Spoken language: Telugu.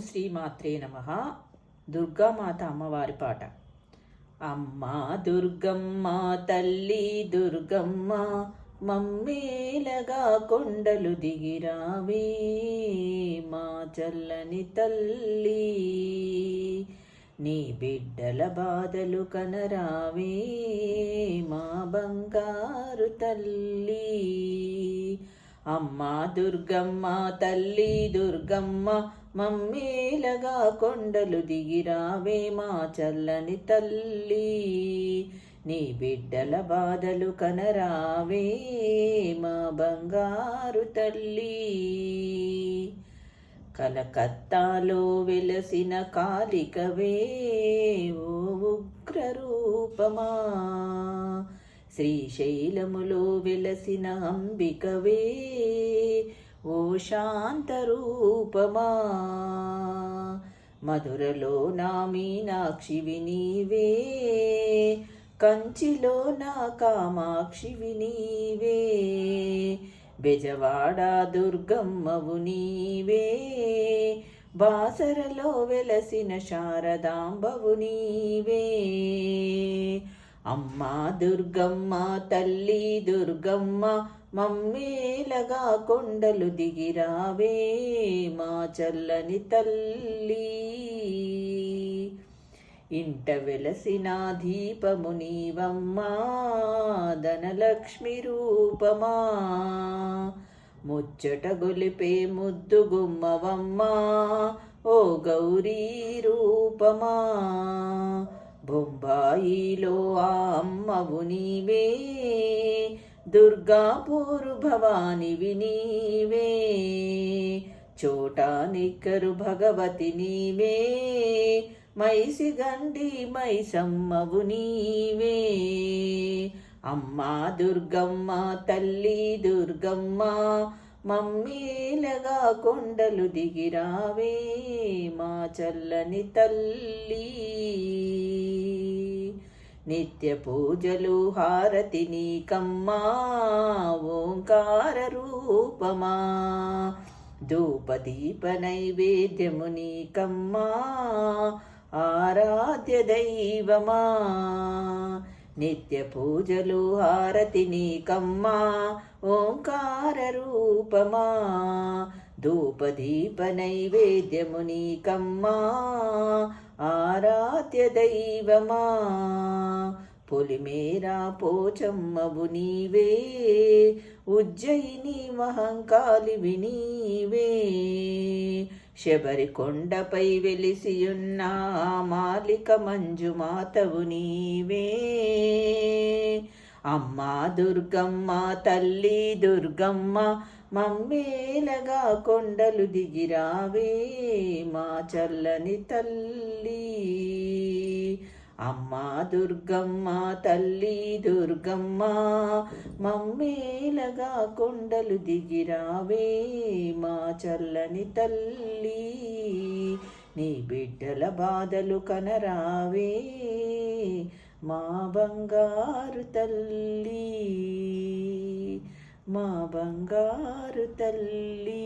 శ్రీ మాత్రే నమ. దుర్గామాత అమ్మవారి పాట. అమ్మా దుర్గమ్మ తల్లి దుర్గమ్మ మమ్మేలగా కొండలు దిగిరావే మా చల్లని తల్లి నీ బిడ్డల బాధలు కనరావే మా బంగారు తల్లి. అమ్మా దుర్గమ్మ తల్లి దుర్గమ్మ మమ్మేలగా కొండలు దిగిరావే మా చల్లని తల్లి. నీ బిడ్డల బాధలు కనరావే మా బంగారు తల్లి. కలకత్తాలో వెలసిన కాలికవే ఓ ఉగ్రరూపమా. శ్రీశైలములో వెలసిన అంబికవే ఓ శాంతరూపమా. మధురలో నా మీనాక్షివి నీవే కంచిలో నా కామాక్షివి నీవే బెజవాడ దుర్గమ్మవు నీవే బాసరలో వెలసిన శారదాంబవు నీవే. అమ్మా దుర్గమ్మ తల్లి దుర్గమ్మ మమ్మేలగా కొండలు దిగిరావే మా చల్లని తల్లి. ఇంట వెలసిన దీపము నీవమ్మా ధనలక్ష్మి రూపమా. ముచ్చట గొలిపే ముద్దు గుమ్మవమ్మా ఓ గౌరీ రూపమా. బొంబాయిలో ఆ అమ్మవు నీవే దుర్గాపూరు భవానివి నీవే. చోటా నిక్కరు భగవతి నీవే మైసిగండి మైసమ్మవు నీవే. అమ్మా దుర్గమ్మ తల్లి దుర్గమ్మ మమ్మీలగా కొండలు దిగిరావే మా చల్లని తల్లి. నిత్య పూజలు హారతి నీకమ్మా ఓంకార రూపమా. ధూపదీప నైవేద్యము నీకమ్మా ఆరాధ్య దైవమా. నిత్య పూజలు హారతి నీకమ్మా ఓంకార రూపమా ధూపదీప నైవేద్యము నీకమ్మా ఆరాధ్య దైవమా. పొలిమేరా పోచమ్మవు నీవే ఉజ్జయిని మహంకాలి వినీవే. శబరి కొండపై వెలిసియున్న మాలిక మంజుమాతవు నీవే. అమ్మా దుర్గమ్మ తల్లి దుర్గమ్మ మమ్మేలగా కొండలు దిగిరావే మా చల్లని తల్లి. అమ్మా దుర్గమ్మ తల్లి దుర్గమ్మ మమ్మేలగా కొండలు దిగిరావే మా చల్లని తల్లి నీ బిడ్డల బాధలు కనరావే మా బంగారు తల్లి మా బంగారు తల్లి.